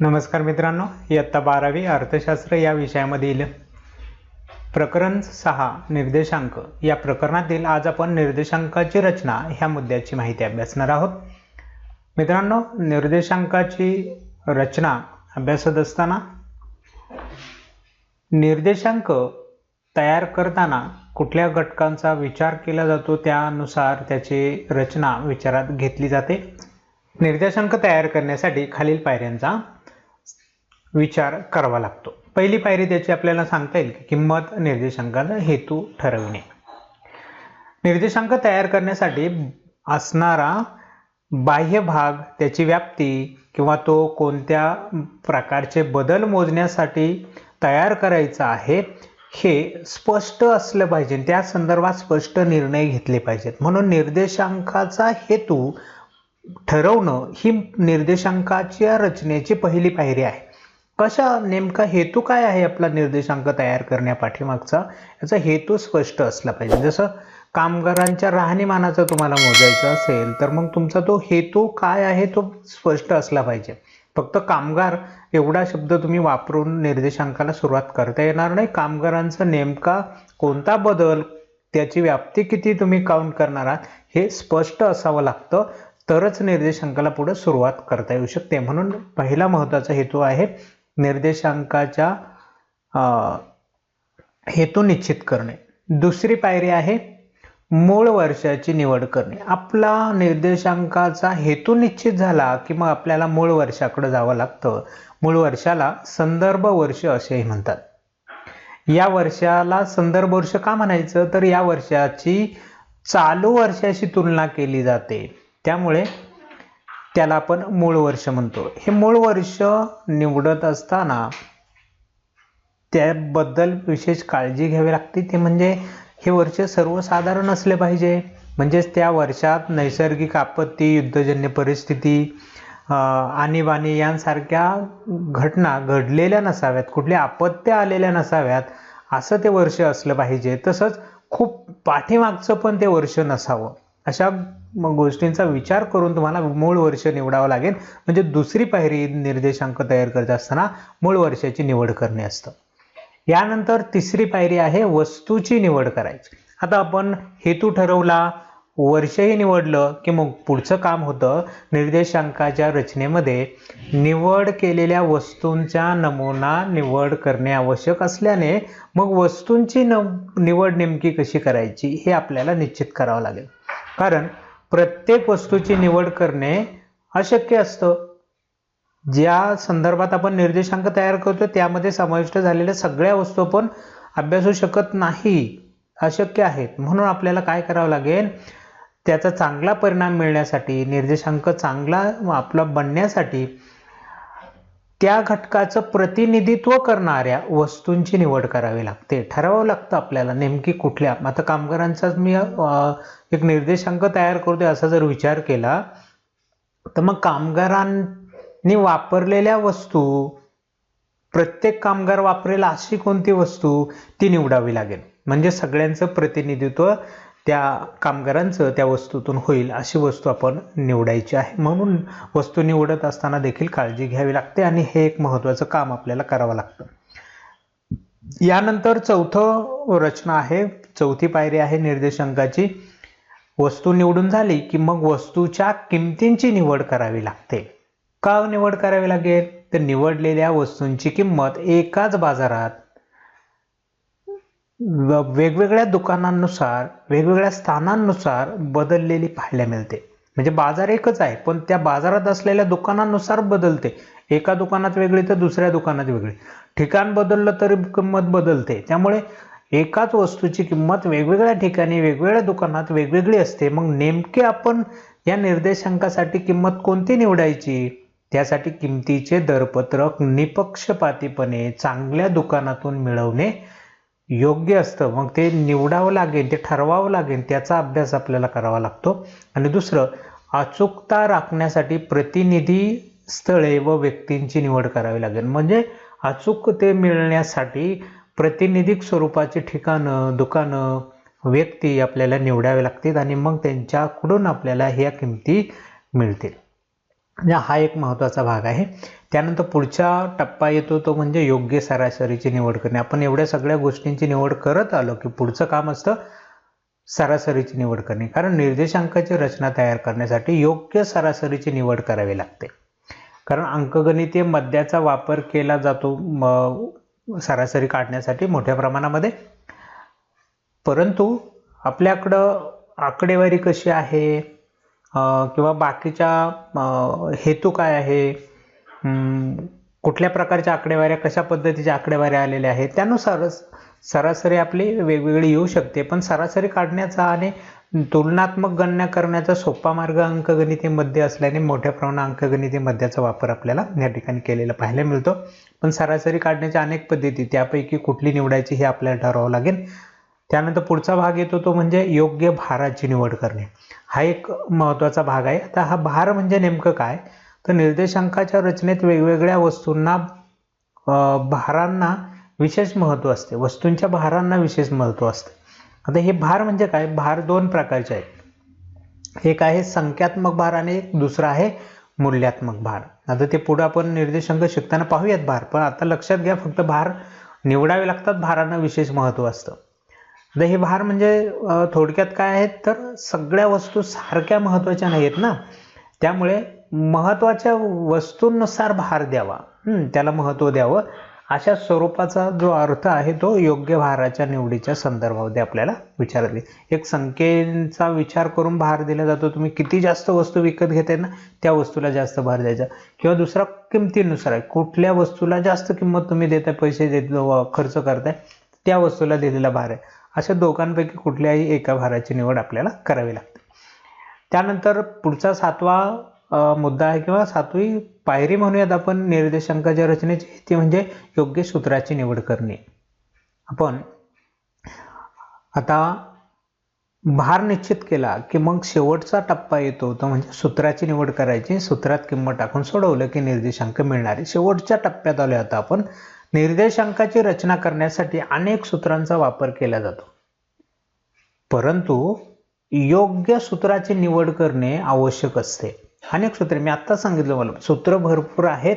नमस्कार मित्रांनो इयत्ता बारावी अर्थशास्त्र या विषयामधील प्रकरण सहा निर्देशांक. या प्रकरणातील आज आपण निर्देशांकाची रचना ह्या मुद्द्याची माहिती अभ्यासणार आहोत. मित्रांनो निर्देशांकाची रचना अभ्यासत असताना निर्देशांक तयार करताना कुठल्या घटकांचा विचार केला जातो त्यानुसार त्याची रचना विचारात घेतली जाते. निर्देशांक तयार करण्यासाठी खालील पायऱ्यांचा विचार करावा लागतो. पहिली पायरी त्याची आपल्याला सांगता येईल की किंमत निर्देशांकाचा हेतू ठरवणे. निर्देशांक तयार करण्यासाठी असणारा बाह्य भाग त्याची व्याप्ती किंवा तो कोणत्या प्रकारचे बदल मोजण्यासाठी तयार करायचा आहे हे स्पष्ट असलं पाहिजे. त्या संदर्भात स्पष्ट निर्णय घेतले पाहिजेत. म्हणून निर्देशांकाचा हेतू ठरवणं ही निर्देशांकाच्या रचनेची पहिली पायरी आहे. कशा नेमका हेतू काय आहे आपला निर्देशांक तयार करण्यापाठीमागचा याचा हेतू स्पष्ट असला पाहिजे. जसं कामगारांच्या राहणीमानाचा तुम्हाला मोजायचं असेल तर मग तुमचा तो हेतू काय आहे तो स्पष्ट असला पाहिजे. फक्त कामगार एवढा शब्द तुम्ही वापरून निर्देशांकाला सुरुवात करता येणार नाही. कामगारांचा नेमका कोणता बदल त्याची व्याप्ती किती तुम्ही काउंट करणार आहात हे स्पष्ट असावं लागतं. तरच निर्देशांकाला पुढे सुरुवात करता येऊ शकते. म्हणून पहिला महत्त्वाचा हेतू आहे निर्देशांकाच्या हेतू निश्चित करणे. दुसरी पायरी आहे मूळ वर्षाची निवड करणे. आपला निर्देशांकाचा हेतू निश्चित झाला की मग आपल्याला मूळ वर्षाकडे जावं लागतं. मूळ वर्षाला संदर्भ वर्ष असेही म्हणतात. या वर्षाला संदर्भ वर्ष का म्हणायचं? तर या वर्षाची चालू वर्षाशी तुलना केली जाते. त्यामुळे त्याला आपण मूळ वर्ष म्हणतो. हे मूळ वर्ष निवडत असताना त्याबद्दल विशेष काळजी घ्यावी लागते. ते म्हणजे हे वर्ष सर्वसाधारण असले पाहिजे. म्हणजेच त्या वर्षात नैसर्गिक आपत्ती युद्धजन्य परिस्थिती आणीबाणी यांसारख्या घटना घडलेल्या नसाव्यात कुठल्या आपत्त्या आलेल्या नसाव्यात असं ते वर्ष असलं पाहिजे. तसंच खूप पाठीमागचं पण ते वर्ष नसावं. अशा गोष्टींचा विचार करून तुम्हाला मूळ वर्ष निवडावं लागेल. म्हणजे दुसरी पायरी निर्देशांक तयार करत असताना मूळ वर्षाची निवड करणे असतं. यानंतर तिसरी पायरी आहे वस्तूची निवड करायची. आता आपण हेतू ठरवला वर्षही निवडलं की मग पुढचं काम होतं निर्देशांकाच्या रचनेमध्ये निवड केलेल्या वस्तूंचा नमुना निवड करणे आवश्यक असल्याने मग वस्तूंची न निवड नेमकी कशी करायची हे आपल्याला निश्चित करावं लागेल. कारण प्रत्येक वस्तूची निवड करणे अशक्य असतं. ज्या संदर्भात आपण निर्देशांक तयार करतो त्यामध्ये समाविष्ट झालेल्या सगळ्या वस्तू आपण अभ्यासू शकत नाही अशक्य आहेत. म्हणून आपल्याला काय करावं लागेल? त्याचा चांगला परिणाम मिळण्यासाठी निर्देशांक चांगला आपला बनण्यासाठी त्या घटकाचं प्रतिनिधित्व करणाऱ्या वस्तूंची निवड करावी लागते. ठरवावं लागतं आपल्याला नेमकी कुठल्या. आता कामगारांचाच मी एक निर्देशांक तयार करतोय असा जर विचार केला तर मग कामगारांनी वापरलेल्या वस्तू प्रत्येक कामगार वापरेल अशी कोणती वस्तू ती निवडावी लागेल. म्हणजे सगळ्यांचं प्रतिनिधित्व त्या कामगारांचं त्या वस्तूतून होईल अशी वस्तू आपण निवडायची आहे. म्हणून वस्तू निवडत असताना देखील काळजी घ्यावी लागते आणि हे एक महत्त्वाचं काम आपल्याला करावं लागतं. यानंतर चौथं रचना आहे चौथी पायरी आहे निर्देशांकाची. वस्तू निवडून झाली की मग वस्तूच्या किमतींची निवड करावी लागते. का निवड करावी लागेल? तर निवडलेल्या वस्तूंची किंमत एकाच बाजारात वेगवेगळ्या दुकानांनुसार वेगवेगळ्या स्थानांनुसार बदललेली पाहायला मिळते. म्हणजे बाजार एकच आहे पण त्या बाजारात असलेल्या दुकानांनुसार बदलते. एका दुकानात वेगळी तर दुसऱ्या दुकानात वेगळी. ठिकाण बदललं तरी किंमत बदलते. त्यामुळे एकाच वस्तूची किंमत वेगवेगळ्या ठिकाणी वेगवेगळ्या दुकानात वेगवेगळी असते. मग नेमके आपण या निर्देशांकासाठी किंमत कोणती निवडायची? त्यासाठी किमतीचे दरपत्रक निपक्षपातीपणे चांगल्या दुकानातून मिळवणे योग्य असतं. मग ते निवडावं लागेल ते ठरवावं लागेल त्याचा अभ्यास आपल्याला करावा लागतो. आणि दुसरं अचूकता राखण्यासाठी प्रतिनिधी स्थळे व व्यक्तींची निवड करावी लागेल. म्हणजे अचूक ते मिळण्यासाठी प्रतिनिधिक स्वरूपाची ठिकाणं दुकानं व्यक्ती आपल्याला निवडावे लागतील आणि मग त्यांच्याकडून आपल्याला ह्या किमती मिळतील. म्हणजे हा एक महत्त्वाचा भाग आहे. त्यानंतर पुढचा टप्पा येतो तो म्हणजे योग्य सरासरीची निवड करणे. आपण एवढ्या सगळ्या गोष्टींची निवड करत आलो की पुढचं काम असतं सरासरीची निवड करणे. कारण निर्देशांकाची रचना तयार करण्यासाठी योग्य सरासरीची निवड करावी लागते. कारण अंकगणितीय मध्याचा वापर केला जातो सरासरी काढण्यासाठी मोठ्या प्रमाणामध्ये. परंतु आपल्याकडं आकडेवारी कशी आहे? किंवा बाकीच्या हेतू काय आहे? कुठल्या प्रकारच्या आकडेवाऱ्या कशा पद्धतीच्या आकडेवाऱ्या आलेल्या आहेत त्यानुसार सरासरी आपली वेगवेगळी येऊ शकते. पण सरासरी काढण्याचा आणि तुलनात्मक गणना करण्याचा सोपा मार्ग अंकगणितीमध्ये असल्याने मोठ्या प्रमाणात अंकगणिती मध्याचा वापर आपल्याला या ठिकाणी केलेला पाहायला मिळतो. पण सरासरी काढण्याच्या अनेक पद्धती त्यापैकी कुठली निवडायची हे आपल्याला ठरवावं लागेल. त्यानंतर पुढचा भाग येतो तो म्हणजे योग्य भाराची निवड करणे. हा एक महत्त्वाचा भाग आहे. आता हा भार म्हणजे नेमकं काय? तर निर्देशांकाच्या रचनेत वेगवेगळ्या वस्तूंना भारांना विशेष महत्त्व असते. वस्तूंच्या भारांना विशेष महत्त्व असते. आता हे भार म्हणजे काय? भार दोन प्रकारचे आहेत. एक आहे संख्यात्मक भार आणि एक दुसरा आहे मूल्यात्मक भार. आता ते पुढं आपण निर्देशांक शिकताना पाहूयात भार पण आता लक्षात घ्या फक्त भार निवडावे लागतात भारांना विशेष महत्त्व असतं. आता हे भार म्हणजे थोडक्यात काय आहेत? तर सगळ्या वस्तू सारख्या महत्त्वाच्या नाहीत ना. त्यामुळे महत्त्वाच्या वस्तूंनुसार भार द्यावा. त्याला महत्त्व द्यावं. अशा स्वरूपाचा जो अर्थ आहे तो योग्य भाराच्या निवडीच्या संदर्भामध्ये आपल्याला विचारले एक संख्येचा विचार करून भार दिला जातो. तुम्ही किती जास्त वस्तू विकत घेताय ना त्या वस्तूला जास्त भार द्यायचा. किंवा दुसरा किमतीनुसार आहे. कुठल्या वस्तूला जास्त किंमत तुम्ही देताय पैसे देत खर्च करताय त्या वस्तूला दिलेला भार आहे. अशा दोघांपैकी कुठल्याही एका भाराची निवड आपल्याला करावी लागते. त्यानंतर पुढचा सातवा मुद्दा आहे किंवा सातवी पायरी म्हणूयात आपण निर्देशांकाच्या रचनेची. ती म्हणजे योग्य सूत्राची निवड करणे. आपण आता भार निश्चित केला की मग शेवटचा टप्पा येतो. तो म्हणजे सूत्राची निवड करायची. सूत्रात किंमत टाकून सोडवलं की निर्देशांक मिळणारे. शेवटच्या टप्प्यात आलो आता आपण. निर्देशांकाची रचना करण्यासाठी अनेक सूत्रांचा वापर केला जातो. परंतु योग्य सूत्राची निवड करणे आवश्यक असते. अनेक सूत्रे मी आत्ता सांगितलं मला सूत्र भरपूर आहेत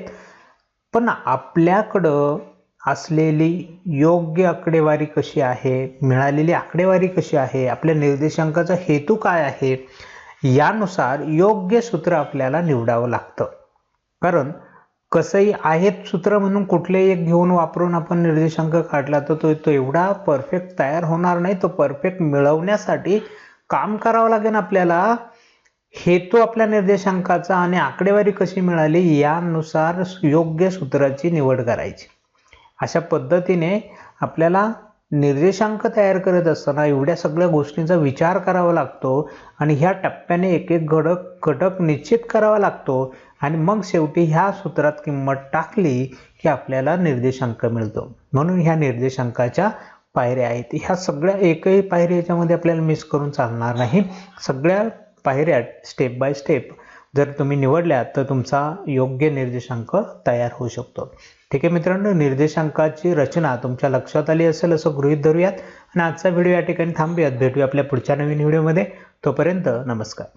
पण आपल्याकडं असलेली योग्य आकडेवारी कशी आहे मिळालेली आकडेवारी कशी आहे आपल्या निर्देशांकाचा हेतू काय आहे यानुसार योग्य सूत्र आपल्याला निवडावं लागतं. कारण कसंही आहेत सूत्र म्हणून कुठलेही एक घेऊन वापरून आपण निर्देशांक काढला तर तो तो एवढा परफेक्ट तयार होणार नाही तो परफेक्ट मिळवण्यासाठी काम करावं लागेल आपल्याला हेतू आपल्या निर्देशांकाचा आणि आकडेवारी कशी मिळाली यानुसार योग्य सूत्राची निवड करायची. अशा पद्धतीने आपल्याला निर्देशांक तयार करत असताना एवढ्या सगळ्या गोष्टींचा विचार करावा लागतो आणि ह्या टप्प्याने एक एक घटक घटक निश्चित करावा लागतो आणि मग शेवटी ह्या सूत्रात किंमत टाकली की आपल्याला निर्देशांक मिळतो. म्हणून ह्या निर्देशांकाच्या पायऱ्या आहेत. ह्या सगळ्या एकही पायरी याच्यामध्ये आपल्याला मिस करून चालणार नाही. सगळ्या पायऱ्या स्टेप बाय स्टेप जर तुम्ही निवडल्या तर तुमचा योग्य निर्देशांक तयार होऊ शकतो. ठीक आहे मित्रांनो निर्देशांकाची रचना तुमच्या लक्षात आली असेल असं गृहीत धरूयात. आणि आजचा व्हिडिओ या ठिकाणी थांबूयात. भेटूया आपल्या पुढच्या नवीन व्हिडिओमध्ये. तोपर्यंत नमस्कार.